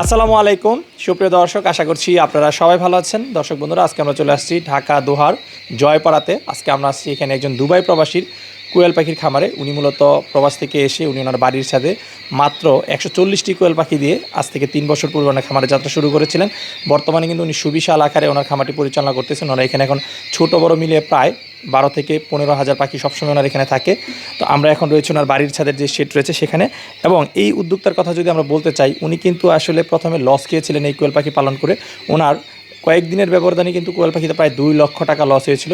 আসসালামু আলাইকুম। সুপ্রিয় দর্শক, আশা করছি আপনারা সবাই ভালো আছেন। দর্শক বন্ধুরা, আজকে আমরা চলে আসছি ঢাকা দোহার জয়পাড়াতে। আজকে আমরা আসছি এখানে একজন দুবাই প্রবাসীর। কোয়েল পাখির খামারে উনি মূলত প্রবাস থেকে এসে উনি ওনার বাড়ির সাথে মাত্র একশো চল্লিশটি কোয়েল পাখি দিয়ে আজ থেকে তিন বছর পূর্বে ওনার খামারে যাত্রা শুরু করেছিলেন। বর্তমানে কিন্তু উনি সুবিশাল আকারে ওনার খামারটি পরিচালনা করতেছেন। ওনারা এখানে এখন ছোট বড় মিলিয়ে প্রায় বারো থেকে পনেরো হাজার পাখি সবসময় ওনার এখানে থাকে। তো আমরা এখন রয়েছে ওনার বাড়ির ছাদের যে শেড রয়েছে সেখানে। এবং এই উদ্যোক্তার কথা যদি আমরা বলতে চাই, উনি কিন্তু আসলে প্রথমে লস খেয়েছিলেন এই কোয়েল পাখি পালন করে। ওনার কয়েকদিনের ব্যবধানে কিন্তু কোয়েল পাখিতে প্রায় দুই লক্ষ টাকা লস হয়েছিল।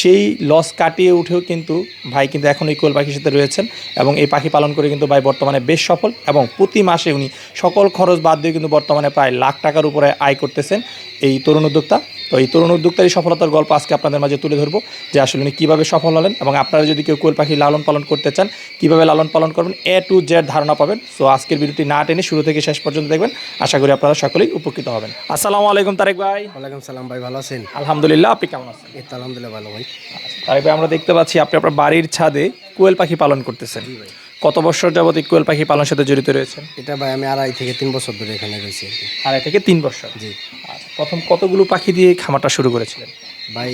সেই লস কাটিয়ে উঠেও কিন্তু ভাই কিন্তু এখন এই কোয়েল পাখির সাথে রয়েছেন এবং এই পাখি পালন করে কিন্তু ভাই বর্তমানে বেশ সফল এবং প্রতি মাসে উনি সকল খরচ বাদ দিয়ে কিন্তু বর্তমানে প্রায় লাখ টাকার উপরে আয় করতেছেন। এই তরুণ উদ্যোক্তা তো এই তরুণ উদ্যোক্তার এই সফলতার গল্প আজকে আপনাদের মাঝে তুলে ধরবো যে আসলে উনি কীভাবে সফল হলেন এবং আপনারা যদি কেউ কোয়েল পাখি লালন পালন করতে চান কীভাবে লালন পালন করবেন এ টু জেড ধারণা পাবেন। সো আজকের ভিডিওটি না টেনে শুরু থেকে শেষ পর্যন্ত দেখবেন। আশা করি আপনারা সকলেই উপকৃত হবেন। আসসালামু আলাইকুম তারেক ভাই। ওয়ালাইকুম সালাম ভাই ভালো আছেন? আলহামদুলিল্লাহ আপনি কেমন আছেন? এই তো আলহামদুলিল্লাহ ভালো ভাই। তারেক ভাই আমরা দেখতে পাচ্ছি আপনি আপনার বাড়ির ছাদে কোয়েল পাখি পালন করতেছেন। কত বছর যাবত এই কোয়েল পাখি পালনের সাথে জড়িত রয়েছেন? এটা ভাই আমি আড়াই থেকে তিন বছর ধরে এখানে রয়েছি আড়াই থেকে তিন বছর। জি। প্রথম কতগুলো পাখি দিয়ে খামারটা শুরু করেছিলেন? ভাই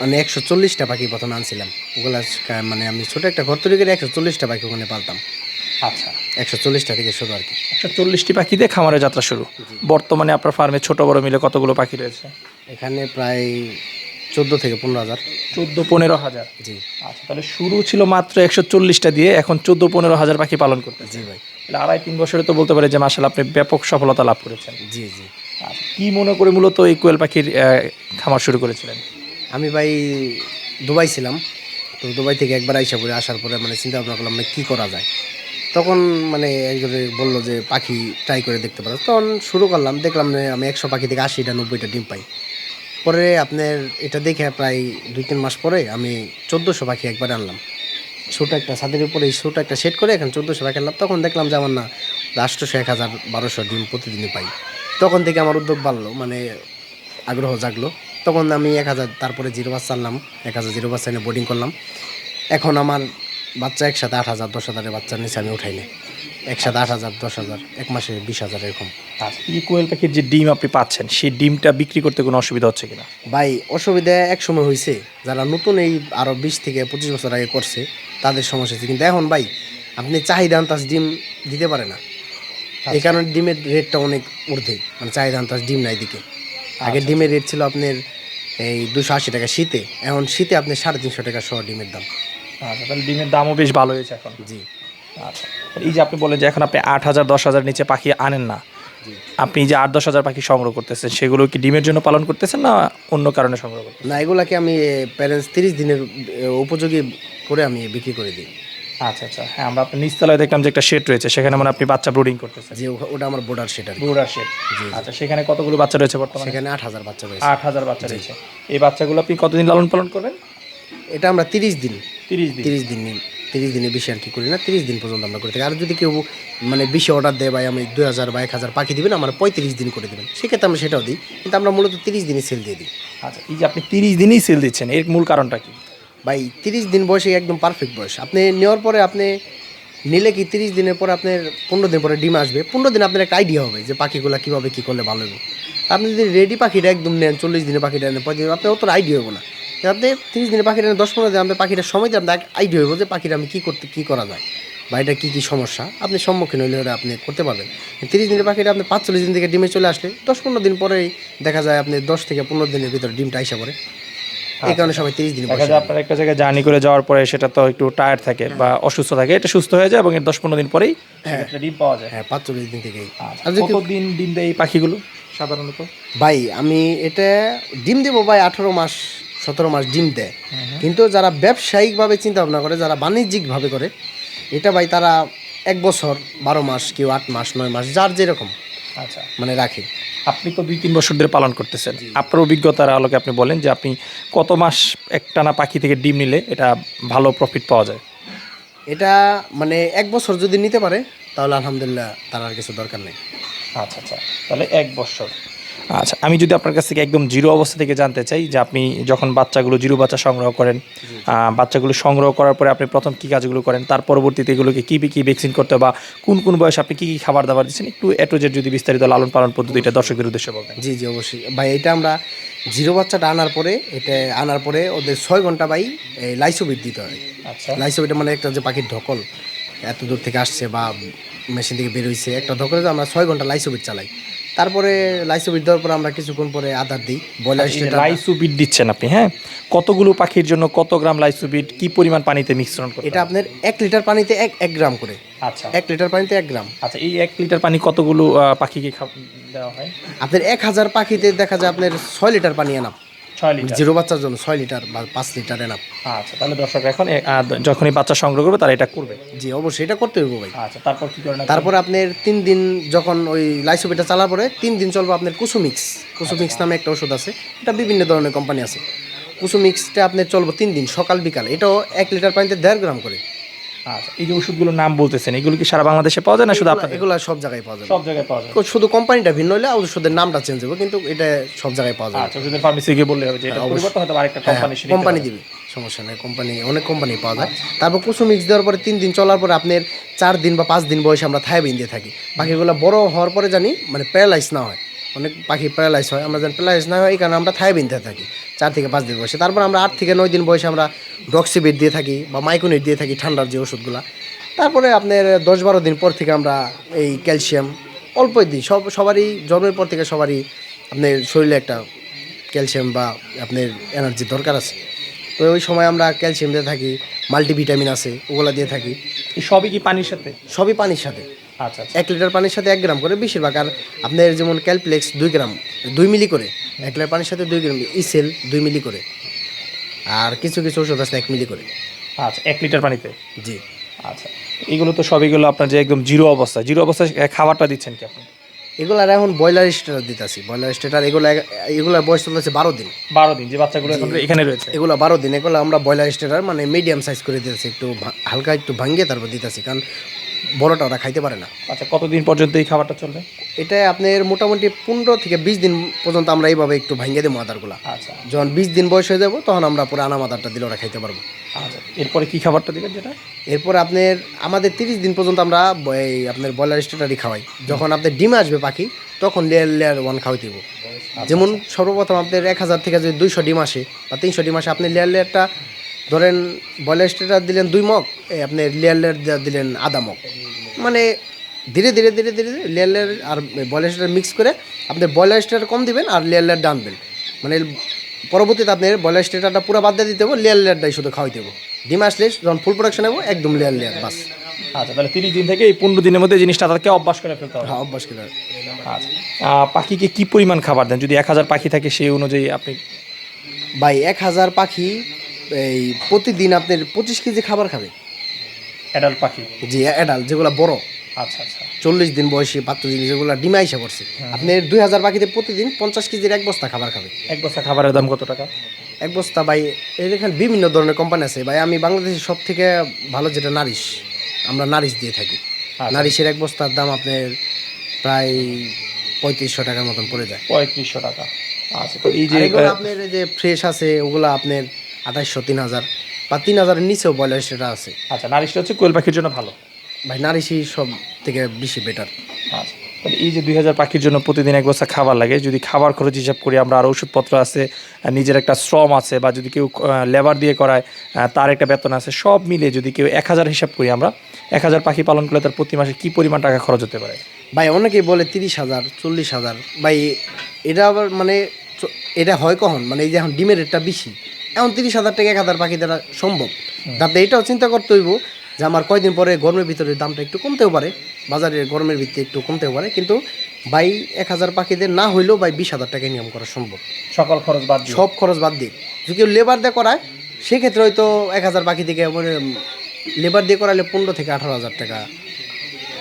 মানে একশো চল্লিশটা পাখি প্রথমে আনছিলাম। ওগুলা মানে আমি ছোট একটা ঘর তৈরি করে একশো চল্লিশটা পাখি ওখানে পালতাম। আচ্ছা। একশো চল্লিশটা থেকে শুরু আর কি। একশো চল্লিশটি পাখি দিয়ে খামারের যাত্রা শুরু। বর্তমানে আপনার ফার্মে ছোট বড় মিলে কতগুলো পাখি রয়েছে? এখানে প্রায় চোদ্দ থেকে পনেরো হাজার। চোদ্দ পনেরো হাজার? জি। আচ্ছা তাহলে শুরু ছিল মাত্র একশো চল্লিশটা দিয়ে এখন চোদ্দ পনেরো হাজার পাখি পালন করতে জি ভাই। তাহলে আড়াই তিন বছরে তো বলতে পারে যে মাসাল আপনি ব্যাপক সফলতা লাভ করেছেন। জি জি। কি মনে করে মূলত এই কোয়েল পাখির খামার শুরু করেছিলেন? আমি ভাই দুবাই ছিলাম, তো দুবাই থেকে একবার আইসা পরে আসার পরে মানে চিন্তা ভাবনা করলাম মানে কী করা যায়? তখন মানে একজনে বলল যে, পাখি ট্রাই করে দেখতে পারো। তখন শুরু করলাম, দেখলাম যে আমি একশো পাখি থেকে আশিটা, নব্বইটা ডিম পাই। পরে আপনার এটা দেখে প্রায় দুই তিন মাস পরে আমি চোদ্দোশো পাখি একবার আনলাম। ছোটো একটা ছাদের উপরে ছোটো একটা সেট করে এখন চোদ্দোশো পাখি আনলাম। তখন দেখলাম যে আমার না আটশোশো এক হাজার বারোশো ডিম প্রতিদিনই পাই। তখন থেকে আমার উদ্যোগ বাড়লো মানে আগ্রহ জাগলো। তখন আমি এক হাজার তারপরে জিরো বাচ্চা আনলাম এক হাজার জিরো বাচ্চা এনে বোর্ডিং করলাম। এখন আমার বাচ্চা একসাথে আট হাজার দশ হাজারের বাচ্চার নিচে আমি উঠাই না একসাথে আট হাজার দশ হাজার এক মাসে বিশ হাজার এরকম। এই কোয়েল পাখির যে ডিম আপনি পাচ্ছেন সেই ডিমটা বিক্রি করতে কোনো অসুবিধা হচ্ছে কিনা? ভাই অসুবিধা এক সময় হয়েছে যারা নতুন এই আরও বিশ থেকে পঁচিশ বছর আগে করছে তাদের সমস্যা হচ্ছে কিন্তু এখন ভাই আপনি চাহিদা আন্তাজ ডিম দিতে পারে না। এই কারণে ডিমের রেটটা অনেক ঊর্ধ্বে। মানে চাহিদা আন্তাজ ডিম নাই দিকে। আগে ডিমের রেট ছিল আপনার এই দুশো আশি টাকা শীতে। এখন শীতে আপনি সাড়ে তিনশো টাকা সহ ডিমের দাম। আচ্ছা তাহলে ডিমের দামও বেশ ভালো হয়েছে এখন। জি। আচ্ছা এই যে আপনি বলেন যে এখন আপনি আট হাজার দশ হাজার নিচে পাখি আনেন না। আপনি যে আট দশ হাজার পাখি সংগ্রহ করতেছেন সেগুলো কি ডিমের জন্য পালন করতেছেন না অন্য কারণে সংগ্রহ করতেছেন? না এগুলাকে আমি প্যারেন্টস তিরিশ দিনের উপযোগী করে আমি বিক্রি করে দিই। আচ্ছা আচ্ছা। হ্যাঁ আমরা আপনার নিচতলায় দেখলাম যে একটা শেড রয়েছে সেখানে মানে আপনি বাচ্চা ব্রুডিং করতেছেন। যে ওটা আমার বোর্ডার সেটার বুড়া শেড আচ্ছা সেখানে কতগুলো বাচ্চা রয়েছে বর্তমানে? সেখানে আট হাজার বাচ্চা রয়েছে। আট হাজার বাচ্চা রয়েছে। এই বাচ্চাগুলো আপনি কতদিন লালন পালন করবেন? এটা আমরা তিরিশ দিন। তিরিশ দিন। তিরিশ দিন নিন তিরিশ দিনে বেশি আর কি করি না তিরিশ দিন পর্যন্ত আমরা করে থাকি। আর যদি কেউ মানে বেশি অর্ডার দেয় ভাই আমি দুই হাজার বা এক হাজার পাখি দিবেন আমার পঁয়ত্রিশ দিন করে দেবেন। সেক্ষেত্রে আমরা সেটাও দিই কিন্তু আমরা মূলত তিরিশ দিনে সেল দিয়ে দিই। আচ্ছা এই যে আপনি তিরিশ দিনই সেল দিচ্ছেন এর মূল কারণটা কি? ভাই, তিরিশ দিন বয়সে একদম পারফেক্ট বয়স। আপনি নেওয়ার পরে আপনি নিলে কি তিরিশ দিনের পরে আপনার পনেরো দিন পরে ডিম আসবে? পনেরো দিন আপনার একটা আইডিয়া হবে যে পাখিগুলো কীভাবে কী করলে ভালো হবে। আপনি যদি রেডি পাখিটা একদম নেন, চল্লিশ দিনে পাখিটা নেন, পঁয়ত্রিশ আপনার অত আইডিয়া হবে না। আপনি তিরিশ দিনে পাখিটা নেন, দশ পনেরো দিন আপনার পাখিটার সময় আপনার আইডিয়া হবে যে পাখিটা আমি কী করতে, কী করা যায়। বা এটা কী কী সমস্যা? আপনি সম্মুখীন হইলে ওরা আপনি করতে পারবেন। তিরিশ দিনের পাখিটা আপনি পাঁচচল্লিশ দিন থেকে ডিমে চলে আসলে, দশ পনেরো দিন পরেই দেখা যায় আপনি দশ থেকে পনেরো দিনের ভিতরে ডিমটা আইসা পড়ে। এই কারণে সবাই তিরিশ দিন দেখা যায় আপনার একটা জায়গায় জার্নি করে যাওয়ার পরে সেটা তো একটু টায়ার্ড থাকে বা অসুস্থ থাকে এটা সুস্থ হয়ে যায় এবং এর দশ পনেরো দিন পরেই ডিম পাওয়া যায়। হ্যাঁ পাঁচচল্লিশ দিন থেকেই। আচ্ছা, কেউ- ডিম দেয় এই পাখিগুলো সাধারণত? ভাই আমি এটা ডিম দেবো ভাই আঠারো মাস সতেরো মাস ডিম দেয়। কিন্তু যারা ব্যবসায়িকভাবে চিন্তা ভাবনা করে যারা বাণিজ্যিকভাবে করে এটা ভাই তারা এক বছর বারো মাস কেউ আট মাস নয় মাস যার যেরকম। আচ্ছা। মানে রাখি। আপনি তো দুই তিন বছর ধরে পালন করতেছেন। আপনার অভিজ্ঞতার আলোকে আপনি বলেন যে আপনি কত মাস একটানা পাখি থেকে ডিম নিলে এটা ভালো প্রফিট পাওয়া যায়? এটা মানে এক বছর যদি নিতে পারে তাহলে আলহামদুলিল্লাহ তার আর কিছু দরকার নেই। আচ্ছা আচ্ছা। তাহলে এক বছর। আচ্ছা আমি যদি আপনার কাছ থেকে একদম জিরো অবস্থা থেকে জানতে চাই যে আপনি যখন বাচ্চাগুলো জিরো বাচ্চা সংগ্রহ করেন বাচ্চাগুলো সংগ্রহ করার পরে আপনি প্রথম কী কাজগুলো করেন? তার পরবর্তীতে এগুলোকে কী কী ভ্যাকসিন করতে বা কোন কোন বয়সে আপনি কী কী খাবার দাবার দিচ্ছেন? একটু এটুজের যদি বিস্তারিত লালন পালন পদ্ধতিটা দর্শকদের উদ্দেশ্যে বলবেন। জি জি অবশ্যই। ভাই এটা আমরা জিরো বাচ্চাটা আনার পরে এটা আনার পরে ওদের ছয় ঘণ্টা ভাই লাইসোবিট দিতে হয়। আচ্ছা। লাইসোবিটা মানে একটা যে পাখির ধকল এত দূর থেকে আসছে বা মেশিন থেকে বেরোইছে একটা ধকলে তো আমরা ছয় ঘণ্টা লাইসোবিট চালাই। তারপরে লাইসোবিট দেওয়ার পর আমরা কিছুক্ষণ পরে আদার দিই। ব্রয়লার স্টেটার লাইসুবিট দিচ্ছেন আপনি হ্যাঁ? কতগুলো পাখির জন্য কত গ্রাম লাইসুবিট কি পরিমাণ পানিতে মিশ্রণ করতে এটা আপনার এক লিটার পানিতে এক এক গ্রাম করে। আচ্ছা। এক লিটার পানিতে এক গ্রাম। আচ্ছা এই এক লিটার পানি কতগুলো পাখিকে দেওয়া হয়? আপনার এক হাজার পাখিতে দেখা যায় আপনার ছয় লিটার পানি এনাপ ছয় লিটার। জিরো বাচ্চার জন্য ছয় লিটার বা পাঁচ লিটার এনাপ আচ্ছা তাহলে দর্শক এখন যখনই বাচ্চা সংগ্রহ করবে তারা এটা করবে। জি অবশ্যই এটা করতে হবে ভাই। আচ্ছা তারপর কি করেন? তারপর আপনার তিন দিন যখন ওই লাইসোবিটা চালার পরে তিন দিন চলবে আপনার কুসুমিক্স। কুসুমিক্স নামে একটা ওষুধ আছে এটা বিভিন্ন ধরনের কোম্পানি আছে। কুসুমিক্সটা আপনার চলবে তিন দিন সকাল বিকাল। এটাও এক লিটার পানিতে দেড় গ্রাম করে। আচ্ছা এই যে ওষুধগুলোর নাম বলতেছেন এগুলো কি সারা বাংলাদেশে পাওয়া যায় না শুধু আপনাদের? এগুলো সব জায়গায় পাওয়া যাবে সব জায়গায় পাওয়া যায়। শুধু কোম্পানিটা ভিন্ন হলে ওষুধের নামটা চেঞ্জ হবে কিন্তু এটা সব জায়গায় পাওয়া যাবে আচ্ছা ওষুধের ফার্মেসি গিয়ে বললে হবে যে এটা পরিবর্তন হয়তো আরেকটা কোম্পানি কোম্পানি দিবে। সমস্যা নেই কোম্পানি অনেক কোম্পানি পাওয়া যায়। তারপর কুসুমিক্স দেওয়ার পরে তিন দিন চলার পরে আপনার চার দিন বা পাঁচ দিন বয়সে আমরা থাইবিন দিয়ে থাকি। পাখিগুলো বড় হওয়ার পরে জানি মানে প্যারালাইজ না হয়। অনেক পাখি প্যারালাইজ হয় আমরা যেন প্যারালাইজ না হয় এই কারণে আমরা থাইবিন দিয়ে থাকি চার থেকে পাঁচ দিন বয়সে তারপর আমরা আট থেকে নয় দিন বয়সে আমরা ডক্সিবিট দিয়ে থাকি বা মাইকোনিট দিয়ে থাকি ঠান্ডার যে ওষুধগুলো। তারপরে আপনার দশ বারো দিন পর থেকে আমরা এই ক্যালসিয়াম অল্পই দিই সব সবারই জন্মের পর থেকে সবারই আপনার শরীরে একটা ক্যালসিয়াম বা আপনার এনার্জি দরকার আছে। তো ওই সময় আমরা ক্যালসিয়াম দিয়ে থাকি মাল্টিভিটামিন আছে ওগুলো দিয়ে থাকি। সবই কি পানির সাথে? সবই পানির সাথে। আচ্ছা আচ্ছা। এক লিটার পানির সাথে এক গ্রাম করে বেশিরভাগ আর আপনার যেমন ক্যালপ্লেক্স দুই গ্রাম দুই মিলি করে। এক লিটার পানির সাথে দুই গ্রাম ইসেল দুই মিলি করে। আর কিছু কিছু ওষুধ আছে এক মিলি করে। আচ্ছা এক লিটার পানিতে? জি। আচ্ছা এগুলো তো সবইগুলো আপনার যে একদম জিরো অবস্থা। জিরো অবস্থায় খাবারটা দিচ্ছেন কি আপনি? এগুলো আর এখন ব্রয়লার স্টেটার দিতেছি। ব্রয়লার স্টেটার এগুলো এগুলোর বয়স চলতেছে বারো দিন। বারো দিন যে বাচ্চাগুলো এখানে রয়েছে। এগুলো বারো দিন এগুলো আমরা ব্রয়লার স্টেটার মানে মিডিয়াম সাইজ করে দিতেছি। একটু হালকা একটু ভাঙিয়ে তারপর দিতেছি। কারণ বড়টা ওরা খাইতে পারে না। আচ্ছা কতদিন পর্যন্ত এই খাবারটা চলবে? এটা আপনার মোটামুটি পনেরো থেকে বিশ দিন পর্যন্ত আমরা এইভাবে একটু ভাঙিয়ে দেবো আদারগুলা। আচ্ছা। যখন বিশ দিন বয়স হয়ে যাব তখন আমরা পুরো আনাম আদারটা দিলে ওরা খাইতে পারব। আচ্ছা এরপরে কি খাবারটা দিবেন যেটা? এরপর আপনার আমাদের তিরিশ দিন পর্যন্ত আমরা এই আপনার ব্রয়লার স্টেটারই খাওয়াই। যখন আপনার ডিম আসবে পাখি তখন লেয়ার লেয়ার ওয়ান খাওয়াই দেবো। যেমন সর্বপ্রথম আপনার এক হাজার থেকে যদি দুইশো ডিম আসে বা তিনশো ডিম আসে আপনি লেয়ার লেয়ারটা ধরেন ব্রয়লার স্টেটার দিলেন দুই মগ এই আপনি লেয়ার লেয়ার দিলেন আধা মগ। মানে ধীরে ধীরে ধীরে ধীরে লেয়ার লেয়ার আর ব্রয়লার স্টেটার মিক্স করে আপনি ব্রয়লার স্টেটার কম দিবেন আর লেয়ার লেয়ার ডানবেন মানে পরবর্তীতে আপনি ব্রয়লার স্টেটারটা পুরো বাদ দিয়ে দিতে হবে লেয়ার লেয়ারটাই শুধু খাওয়াই দেবো ডিম আসলে যখন ফুল প্রোডাকশন হবে একদম লেয়ার লেয়ার বাস। আচ্ছা তাহলে তিরিশ দিন থেকে এই পনেরো দিনের মধ্যে জিনিসটা তাদেরকে অভ্যাস করে ফেলতে হবে। হ্যাঁ অভ্যাস করে। আচ্ছা পাখিকে কী পরিমাণ খাবার দেন? যদি এক হাজার পাখি থাকে সেই অনুযায়ী আপনি ভাই এক হাজার পাখি এই প্রতিদিন আপনার পঁচিশ কেজি খাবার খাবে? অ্যাডাল্ট পাখি। জি অ্যাডাল্ট যেগুলো বড়। আচ্ছা আচ্ছা। চল্লিশ দিন বয়সী বাহাত্তর দিন যেগুলো ডিমা এসে পড়ছে। আপনার দুই হাজার পাখিতে প্রতিদিন পঞ্চাশ কেজির এক বস্তা খাবার খাবে। এক বস্তা খাবারের দাম কত টাকা? এক বস্তা ভাই এখানে বিভিন্ন ধরনের কোম্পানি আছে। ভাই আমি বাংলাদেশের সব থেকে ভালো যেটা নারিশ আমরা নারিশ দিয়ে থাকি। আচ্ছা। নারিশের এক বস্তার দাম আপনার প্রায় পঁয়ত্রিশশো টাকার মতন পড়ে যায়। পঁয়ত্রিশশো টাকা। আচ্ছা তো এই যে আপনার যে ফ্রেশ আছে ওগুলো আপনার আঠাইশশো তিন হাজার বা তিন হাজারের নিচেও ব্রয়লার সেটা আছে। আচ্ছা নারিশটা হচ্ছে কোয়েল পাখির জন্য ভালো? ভাই নারিশই সব থেকে বেশি বেটার আচ্ছা তাহলে এই যে দুই হাজার পাখির জন্য প্রতিদিন এক বস্তা খাবার লাগে যদি খাবার খরচ হিসাব করি আমরা আর ওষুধপত্র আছে নিজের একটা শ্রম আছে বা যদি কেউ লেবার দিয়ে করায় তার একটা বেতন আছে সব মিলিয়ে যদি কেউ এক হাজার হিসাব করি আমরা এক হাজার পাখি পালন করলে তার প্রতি মাসে কী পরিমাণ টাকা খরচ হতে পারে? ভাই অনেকেই বলে তিরিশ হাজার চল্লিশ হাজার। ভাই এটা আবার মানে এটা হয় কখন? মানে এই যে এখন ডিমের রেটটা বেশি। এখন তিরিশ হাজার টাকা এক হাজার পাখি দ্বারা সম্ভব। তাতে এটাও চিন্তা করতে হইব যে আমার কয়দিন পরে গরমের ভিতরে দামটা একটু কমতেও পারে বাজারে গরমের ভিত্তি একটু কমতেও পারে কিন্তু বাই এক হাজার পাখিদের না হইলেও বাই বিশ হাজার টাকা নিয়ম করা সম্ভব। সকল খরচ বাদ সব খরচ বাদ দিয়ে। যদি কেউ লেবার দিয়ে করায় সেক্ষেত্রে হয়তো এক হাজার পাখি থেকে মানে লেবার দিয়ে করালে পনেরো থেকে আঠারো হাজার টাকা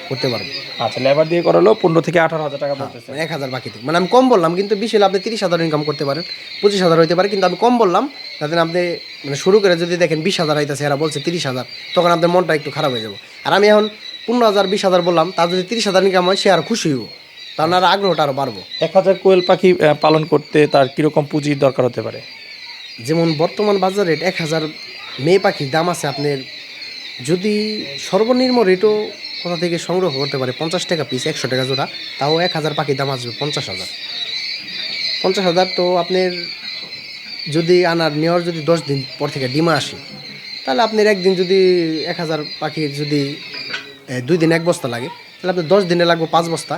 করতে পারব। আচ্ছা লেবার দিয়ে করালো পনেরো থেকে আঠারো হাজার টাকা বলতেছে মানে এক হাজার বাকি মানে আমি কম বললাম কিন্তু বিশ হলে আপনি তিরিশ হাজার ইনকাম করতে পারেন পঁচিশ হাজার হইতে পারে কিন্তু আমি কম বললাম যাতে আপনি মানে শুরু করে যদি দেখেন বিশ হাজার হইতেছে এরা বলছে তিরিশ হাজার তখন আপনার মনটা একটু খারাপ হয়ে যাব। আর আমি এখন পনেরো হাজার বিশ হাজার বললাম তার যদি তিরিশ হাজার ইনকাম হয় সে আর খুশি হইব। তার আর আগ্রহটা আরও বাড়বো। এক হাজার কোয়েল পাখি পালন করতে তার কীরকম পুঁজির দরকার হতে পারে? যেমন বর্তমান বাজার রেট এক হাজার মেয়ে পাখির দাম আছে আপনার যদি সর্বনিম্ন রেটও কোথা থেকে সংগ্রহ করতে পারে? পঞ্চাশ টাকা পিস একশো টাকা জোড়া। তাও এক হাজার পাখির দাম আসবে পঞ্চাশ হাজার। পঞ্চাশ হাজার তো আপনার যদি আনার, নেওয়ার যদি দশ দিন পর থেকে ডিমা আসে, তাহলে আপনার একদিন যদি এক হাজার পাখির যদি দুই দিন এক বস্তা লাগে, তাহলে আপনার দশ দিনে লাগবে পাঁচ বস্তা।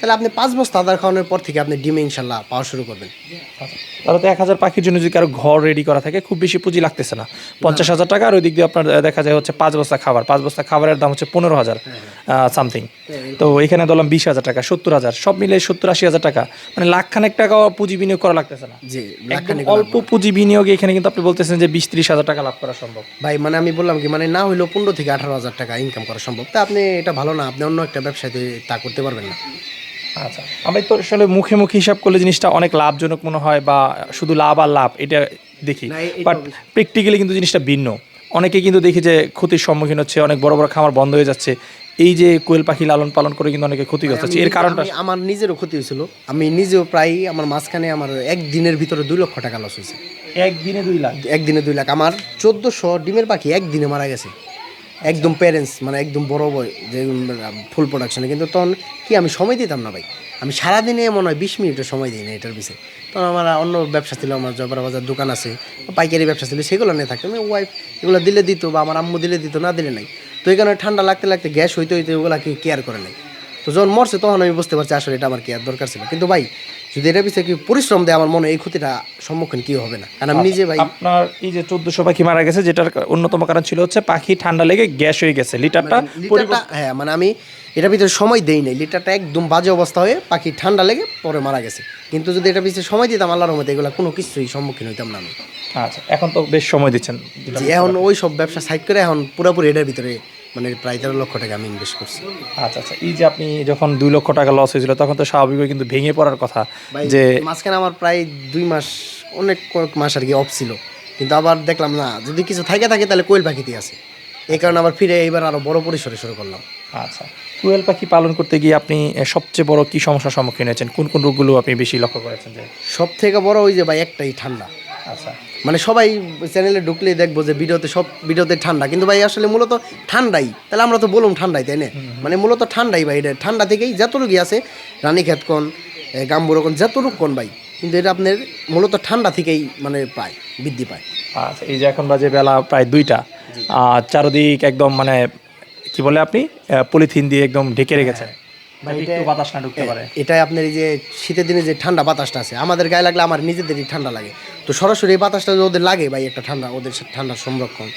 তাহলে আপনি পাঁচ বস্তা আদার খাওয়ানোর পর থেকে আপনি ডিমে ইনশাল্লাহ পাওয়া শুরু করবেন। তাহলে তো এক হাজার পাখির জন্য যদি কারও ঘর রেডি করা থাকে খুব বেশি পুঁজি লাগতেছে না। পঞ্চাশ হাজার টাকা আর ওই দিক দিয়ে আপনার দেখা যায় হচ্ছে পাঁচ বস্তা খাবার। পাঁচ বস্তা খাবারের দাম হচ্ছে পনেরো হাজার সামথিং তো এখানে ধরলাম বিশ হাজার টাকা সত্তর হাজার সব মিলে সত্তর আশি হাজার টাকা। মানে লাখখানেক টাকা পুঁজি বিনিয়োগ করা লাগতেছে না। একদম অল্প পুঁজি বিনিয়োগে এখানে কিন্তু আপনি বলতেছেন যে বিশ ত্রিশ হাজার টাকা লাভ করা সম্ভব। ভাই মানে আমি বললাম কি মানে না হইলেও পনেরো থেকে আঠারো হাজার টাকা ইনকাম করা সম্ভব। তা আপনি এটা ভালো না আপনি অন্য একটা ব্যবসাতে তা করতে পারবেন না। আচ্ছা আমি তো আসলে মুখে মুখে হিসাব করলে জিনিসটা অনেক লাভজনক মনে হয় বা শুধু লাভ আর লাভ এটা দেখি। বাট প্র্যাকটিক্যালি কিন্তু জিনিসটা ভিন্ন। অনেকে কিন্তু দেখি যে ক্ষতির সম্মুখীন হচ্ছে অনেক বড় বড় খামার বন্ধ হয়ে যাচ্ছে। এই যে কোয়েল পাখি লালন পালন করে কিন্তু অনেকে ক্ষতিগ্রস্ত হচ্ছে এর কারণটা আমার নিজেরও ক্ষতি হয়েছিল। আমি নিজেও প্রায় আমার মাঝখানে আমার একদিনের ভিতরে দুই লক্ষ টাকা লস হয়েছে। একদিনে দুই লাখ? একদিনে দুই লাখ। আমার চোদ্দোশো ডিমের পাখি একদিনে মারা গেছে। একদম প্যারেন্টস মানে একদম বড় বয় যে ফুল প্রোডাকশনে কিন্তু তখন কি, আমি সময় দিতাম না ভাই। আমি সারাদিনে মনে হয় বিশ মিনিটের সময় দিই না এটার পিছিয়ে তখন আমার অন্য ব্যবসা ছিল, আমার জয়পাড়া বাজার দোকান আছে, পাইকারি ব্যবসা ছিল, সেগুলো নিয়ে থাকতাম। ওয়াইফ এগুলো দিলে দিত বা আমার আম্মু দিলে দিত, না দিলে নাই। তো এখানে ঠান্ডা লাগতে লাগতে গ্যাস হইতে হইতে ওগুলা কেয়ার করে নাই। তো যখন মরছে, তখন আমি বুঝতে পারছি আসলে এটা আমার কেয়ার দরকার ছিল। কিন্তু ভাই যদি এটার পিছিয়ে কি পরিশ্রম দেয় আমার মনে এই ক্ষতিটা সম্মুখীন কি হবে না। কারণ আমি নিজে ভাই আপনার এই যে চোদ্দশো পাখি মারা গেছে যেটার অন্যতম কারণ ছিল হচ্ছে পাখি ঠান্ডা লেগে গ্যাস হয়ে গেছে। লিটারটা লিটারটা হ্যাঁ মানে আমি এটার ভিতরে সময় দেই নাই। লিটারটা একদম বাজে অবস্থা হয়ে পাখি ঠান্ডা লেগে পরে মারা গেছে। কিন্তু যদি এটা পিছিয়ে সময় দিতাম আল্লাহর রহমতে এগুলো কোনো কিছুই সম্মুখীন হইতাম না আমি। আচ্ছা এখন তো বেশ সময় দিচ্ছেন। এখন ওই সব ব্যবসা সাইড করে এখন পুরোপুরি এটার ভিতরে মানে প্রায় তেরো লক্ষ টাকা আমি ইনভেস্ট করছি। আচ্ছা আচ্ছা এই যে আপনি যখন দুই লক্ষ টাকা লস হয়েছিল তখন তো স্বাভাবিকভাবে কিন্তু ভেঙে পড়ার কথা যে মাঝখানে আমার প্রায় দুই মাস অনেক কয়েক মাস আর কি অফ ছিল। কিন্তু আবার দেখলাম না যদি কিছু থাকে থাকে তাহলে কোয়েল পাখিতে আছে। এই কারণে আবার ফিরে এইবার আরও বড় পরিসরে শুরু করলাম। আচ্ছা কোয়েল পাখি পালন করতে গিয়ে আপনি সবচেয়ে বড় কি সমস্যার সম্মুখীন হয়েছেন? কোন কোন রোগগুলো আপনি বেশি লক্ষ্য করেছেন যে সব থেকে বড় ওই যে ভাই একটাই ঠান্ডা। আচ্ছা। মানে সবাই চ্যানেলে ঢুকলেই দেখব যে ভিডিওতে সব ভিডিওতে ঠান্ডা। কিন্তু ভাই আসলে মূলত ঠান্ডাই। তাহলে আমরা তো বলুম ঠান্ডাই তাই না? মানে মূলত ঠান্ডাই ভাই এটা ঠান্ডা থেকেই যতটুকুই আছে রানীক্ষেত কোন গাম্বুরো কোন যতটুক কোন ভাই কিন্তু এটা আপনার মূলত ঠান্ডা থেকেই মানে পায় বৃদ্ধি পায়। আচ্ছা এই যে এখন বাজে বেলা প্রায় দুইটা আর চারদিক একদম মানে কি বলে আপনি? পলিথিন দিয়ে একদম ঢেকে রেখেছেন। যাতে বাতাস না ঢুকতে পারে। এটাই আপনার এই যে শীতের দিনে যে ঠান্ডা বাতাসটা আছে আমাদের গায়ে লাগলে আমার নিজেদেরই ঠান্ডা লাগে। তো সরাসরি এই বাতাসটা যদি ওদের লাগে ভাই একটা ঠান্ডা ওদের ঠান্ডার সংরক্ষণ।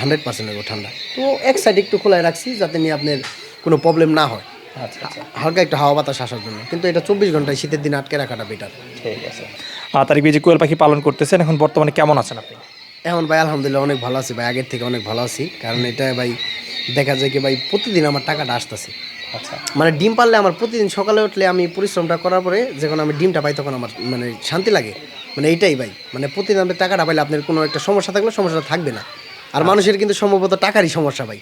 হান্ড্রেড পার্সেন্ট ঠান্ডা। তো এক সাইড একটু খোলায় রাখছি যাতে নিয়ে আপনার কোনো প্রবলেম না হয়। আচ্ছা আচ্ছা। হালকা একটু হাওয়া বাতাস আসার জন্য। কিন্তু এটা চব্বিশ ঘন্টায় শীতের দিনে আটকে রাখাটা বেটার ঠিক আছে। আর তারিখ যে কোয়েল পাখি পালন করতেছেন এখন বর্তমানে কেমন আছেন আপনি? এখন ভাই আলহামদুলিল্লাহ অনেক ভালো আছি ভাই আগের থেকে অনেক ভালো আছি। কারণ এটা ভাই দেখা যায় কি ভাই প্রতিদিন আমার টাকাটা আসতেছে। মানে ডিম পারলে আমার প্রতিদিন সকালে উঠলে আমি পরিশ্রমটা করার পরে যখন আমি ডিমটা পাই তখন আমার মানে শান্তি লাগে। মানে এইটাই ভাই। মানে প্রতিদিন আপনি টাকাটা পাইলে আপনার কোনো একটা সমস্যা থাকলে সমস্যাটা থাকবে না। আর মানুষের কিন্তু সম্ভবত টাকারই সমস্যা ভাই।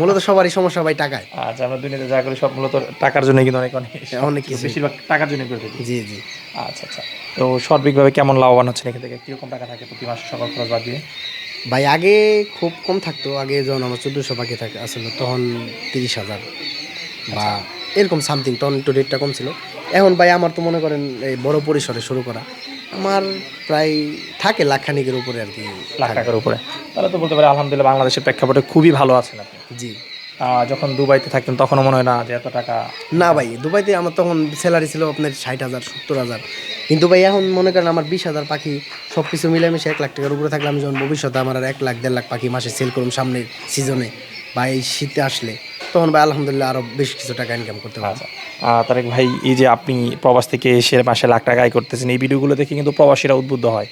মূলত সবারই সমস্যা ভাই টাকায়। আচ্ছা আমরা দুনিয়াতে যা করি সব মূলত টাকার জন্য কিন্তু অনেক অনেক অনেক কিছু। বেশিরভাগ টাকার জন্য করে থাকি। জি জি। আচ্ছা আচ্ছা। তো সার্বিকভাবে কেমন লাভবান হচ্ছে এখান থেকে? কীরকম টাকা থাকে প্রতি মাসে সকল খরচ বাদ দিয়ে? ভাই আগে খুব কম থাকতো। আগে যখন আমার চোদ্দোশো পাখি থাকে আসলে তখন তিরিশ হাজার। বা এরকম সামথিং তখন একটু রেটটা কম ছিল। এখন ভাই আমার তো মনে করেন এই বড় পরিসরে শুরু করা। আমার প্রায় থাকে লাখখানিকের উপরে আর কি। লাখ টাকার উপরে। তাহলে তো বলতে পারি আলহামদুলিল্লাহ বাংলাদেশের প্রেক্ষাপটে খুবই ভালো আছেন আপনি। জি। যখন দুবাইতে থাকতেন তখনও মনে হয় না যে এত টাকা না ভাই দুবাইতে আমার তখন স্যালারি ছিল আপনার ষাট হাজার সত্তর হাজার। কিন্তু ভাই এখন মনে করেন আমার বিশ হাজার পাখি সব কিছু মিলেমিশে এক লাখ টাকার উপরে থাকলে আমি যখন ভবিষ্যতে আমার আর এক লাখ দেড় লাখ পাখি মাসে সেল করুন সামনের সিজনে বা এই শীতে আসলে তখন ভাই আলহামদুলিল্লাহ আরও বেশ কিছু টাকা ইনকাম করতে পারব আচ্ছা তারেক ভাই, এই যে আপনি প্রবাস থেকে এসে মাসে লাখ টাকা আয় করতেছেন, এই ভিডিওগুলো দেখে কিন্তু প্রবাসীরা উদ্বুদ্ধ হয়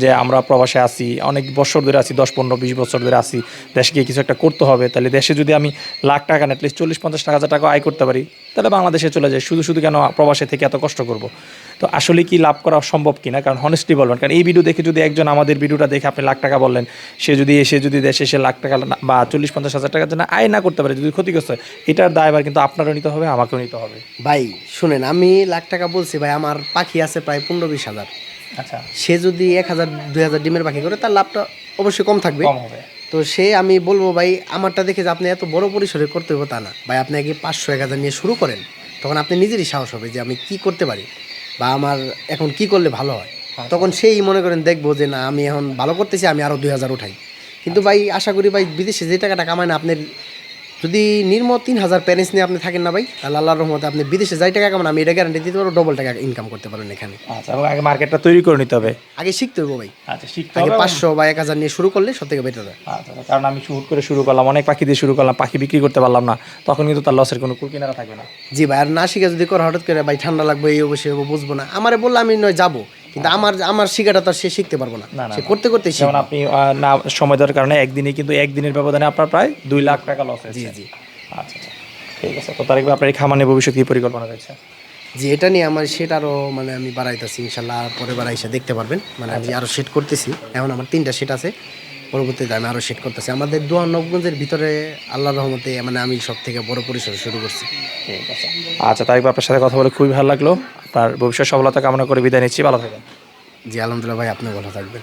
যে আমরা প্রবাসে আছি, অনেক বছর ধরে আছি, দশ, পনেরো, বিশ বছর ধরে আছি, দেশে গিয়ে কিছু একটা করতে হবে, তাহলে দেশে যদি আমি লাখ টাকা অ্যাটলিস্ট চল্লিশ, পঞ্চাশ টাকা হাজার টাকা আয় করতে পারি তাহলে বাংলাদেশে চলে যায়। শুধু শুধু কেন প্রবাসে থেকে এত কষ্ট করব? তো আসলে কি লাভ করা সম্ভব কিনা? কারণ হনেস্টলি বলবেন কারণ এই ভিডিও দেখে যদি একজন আমাদের ভিডিওটা দেখে আপনি লাখ টাকা বললেন সে যদি এসে যদি দেশে এসে লাখ টাকা বা চল্লিশ পঞ্চাশ হাজার টাকার জন্য আয় না করতে পারে যদি ক্ষতিগ্রস্ত হয় এটার দায়ভার কিন্তু আপনারও নিতে হবে আমাকেও নিতে হবে। ভাই শুনেন আমি লাখ টাকা বলছি ভাই আমার পাখি আছে প্রায় পনেরো বিশ হাজার। আচ্ছা। সে যদি এক হাজার দুই হাজার ডিমের পাখি করে তার লাভটা অবশ্যই কম থাকবে। কম হবে। তো সে আমি বলব ভাই আমারটা দেখে যে আপনি এত বড় পরিসরে করতে হবে তা না। ভাই আপনি আগে পাঁচশো এক হাজার নিয়ে শুরু করেন। তখন আপনি নিজেরই সাহস হবে যে আমি কি করতে পারি বা আমার এখন কি করলে ভালো হয়। তখন সেই মনে করেন দেখব যে না আমি এখন ভালো করতেছি আমি আরও দুই হাজার উঠাই। কিন্তু ভাই আশা করি ভাই বিদেশে যে টাকাটা কামায় না আপনার যদি নির্ম তিন হাজার প্যারেন্টস নিয়ে আপনি থাকেন না ভাই তাহলে আল্লাহর রহমতে আপনি বিদেশে যাই টাকা কামান আমি এটা গ্যারান্টি দিতে পারব ডবল টাকা ইনকাম করতে পারেন এখানে। আচ্ছা আগে মার্কেটটা তৈরি করে নিতে হবে। আগে শিখতে হবে ভাই। আচ্ছা শিখতে আগে হবে। পাঁচশো বা এক হাজার নিয়ে শুরু করলে সব থেকে বেটার হয়। আচ্ছা কারণ আমি শুট করে শুরু করলাম অনেক পাখি দিয়ে শুরু করলাম পাখি বিক্রি করতে পারলাম না তখন কিন্তু তার লসের কোনো কুল কিনারা থাকবে না। জি ভাই আর না শিখে যদি করে হঠাৎ করে ভাই ঠান্ডা লাগবে এই অবশ্যই বুঝব না। আমারে বললে আমি নয় যাব। কিন্তু আমার আমার শিখাটা তো সে শিখতে পারব না। সে করতে করতে যেমন আপনি না সময় দেওয়ার কারণে একদিনে কিন্তু একদিনের ব্যবধানে আপনার প্রায় দুই লাখ টাকা লস জি জি। আচ্ছা আচ্ছা। ঠিক আছে তো তার আপনার এই ভবিষ্যৎ কি পরিকল্পনা রয়েছে? জি এটা নিয়ে আমার সেট আরও মানে আমি বাড়াইতেছি ইনশাল্লাহ পরে বাড়াইসা দেখতে পারবেন। মানে আমি আরও সেট করতেছি। এখন আমার তিনটা সেট আছে। পরবর্তীতে আমি আরও সেট করতেছি। আমাদের দোয়া নবগঞ্জের ভিতরে আল্লাহ রহমতে মানে আমি সব থেকে বড় পরিসরে শুরু করছি। ঠিক আছে। আচ্ছা তাই আপনার সাথে কথা বলে খুবই ভালো লাগল। আপনার ভবিষ্যৎ সফলতা কামনা করে বিদায় নিচ্ছি। ভালো থাকবেন জি, আলহামদুলিল্লাহ ভাই আপনি ভালো থাকবেন।